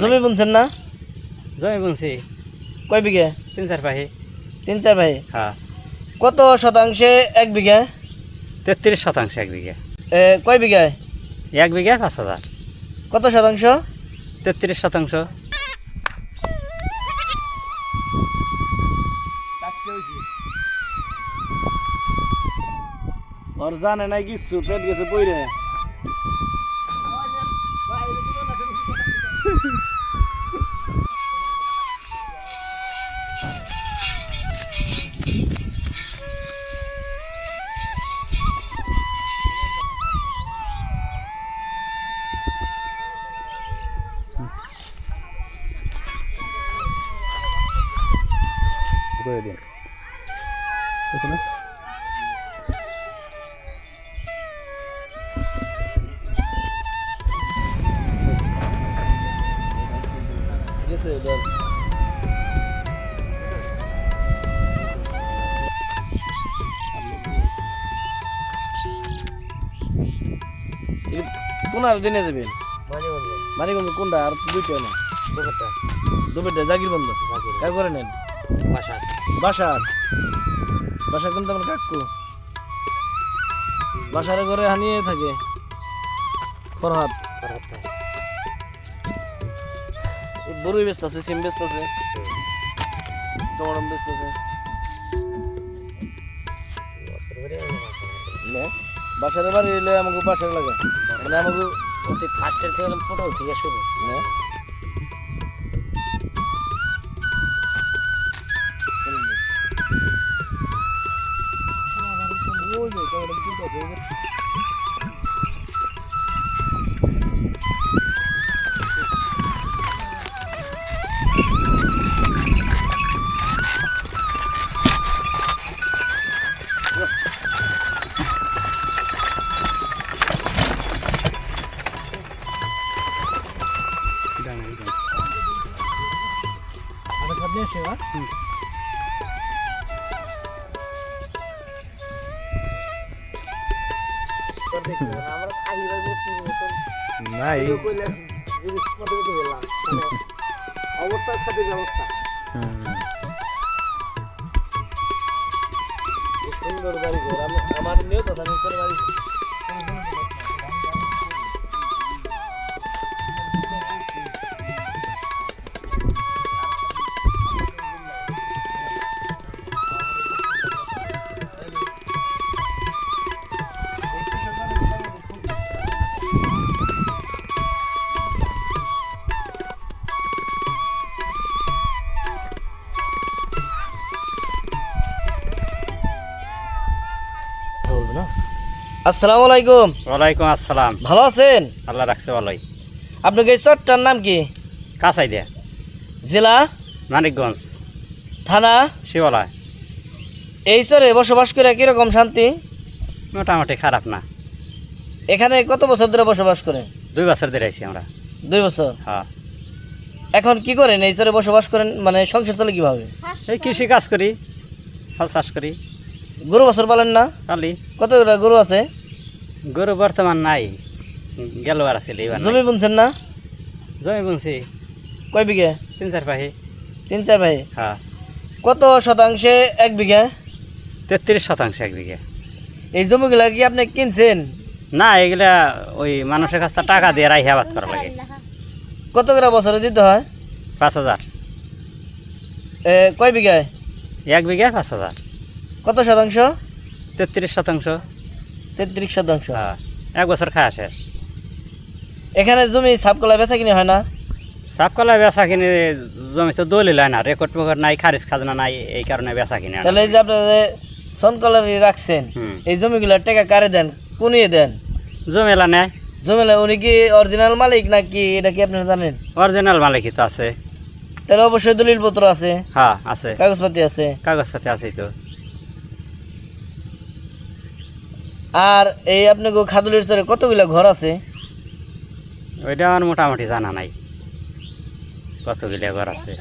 জমি বুনছেন না? জমি বুনছি। কয় বিঘা? তিন চার পাহি। তিন চার ভাই হ্যাঁ কত শতাংশে এক বিঘা? তেত্রিশ শতাংশ এক বিঘা। এ, কয় বিঘায় এক বিঘা পাঁচ হাজার। কত শতাংশ? তেত্রিশ শতাংশ। জানে নাই কিছু পেট গেছে বইরে। করে দিন। গেছে এবার। কোন আর দিনে যাবেন? মানিগঞ্জ কোনটা? আর তো দুইটা না দুপুরটা জাগির বন্ধ। একবারে নেন? বাসার। বাসার? বাসা কিন্তু আমার কাকু। বাসার ঘরে হানিয়ে থাকে। ফরহাদ। বড়ই ব্যস্ত আছে সিম ব্যস্ত আছে। টমাটম ব্যস্ত আছে। বাসার বাড়ি এলে আমাকে বাসার লাগে। মানে আমাকে ফার্স্টের থেকে ফটো থেকে শুরু নে। ওই যে, টমাটম কিনতে হবে, ওই যে। আমি খাদ নিয়ে আসি, হ্যাঁ? নাই। অবস্থার সাথে ব্যবস্থা সুন্দর বাড়ি আমার নিয়েও তো আমি বাড়ি আসসালামু আলাইকুম। ওয়ালাইকুম আসসালাম। ভালো আছেন? আল্লাহ রাখছে ভালোই। আপনার এই চরটার নাম কি? কাঁচাই দিয়া জেলা? মানিকগঞ্জ। থানা? শিওলা। এই চরে বসবাস করে কীরকম শান্তি? মোটামুটি খারাপ না। এখানে কত বছর ধরে বসবাস করেন? দুই বছর ধরে আছি আমরা। দুই বছর? হ্যাঁ। এখন কি করেন? এই চরে বসবাস করেন? মানে সংসার চলে কীভাবে? এই কৃষি কাজ করি হাল চাষ করি। গরু বছর পালেন না? কালি কত গরু আছে? গরু বর্তমান নাই গেলবার আছিল এইবার জমি বুনছেন না? জমি বুনছি। কয় বিঘে? তিন চার পাহি তিন চার ভাই হ্যাঁ। কত শতাংশে এক বিঘা? তেত্রিশ শতাংশ এক বিঘা। এই জমিগুলা কি আপনি কিনছেন? না এগুলা ওই মানুষের কাছ থেকে টাকা দিয়ে রাইহে আবাদ করা লাগে। কত করে বছরে দিতে হয়? পাঁচ হাজার। এ, কয় বিঘায় এক বিঘা পাঁচ হাজার। কত শতাংশ? তেত্রিশ শতাংশ। তেত্রিশ শতাংশ। হ্যাঁ এক বছর খাওয়া শেষ। এখানে জমি সাপকলা বেচা কিনে হয় না? সাপ কলা বেচা কিনে জমি তো দলিল হয় না রেকর্ড মেকর্ড নাই খারিজ খাজনা নাই এই কারণে বেচা কিনে তাহলে এই যে আপনারা যে সনকলারি রাখছেন এই জমিগুলা টাকা কারে দেন? কুনিয়ে দেন? জমেলা নেয়। জমিলা উনি কি অরিজিনাল মালিক নাকি এটা কি আপনারা জানেন? অরিজিনাল মালিকই তো আছে। তাহলে অবশ্যই দলিল পত্র আছে। হ্যাঁ আছে। কাগজপাতি আছে। কাগজ সাথে আছেই তো। আর এই আপনাকে খাদুলির চরে কতগুলো ঘর আছে? ওইটা আমার মোটামুটি জানা নাই। কতগুলো ঘর আছে?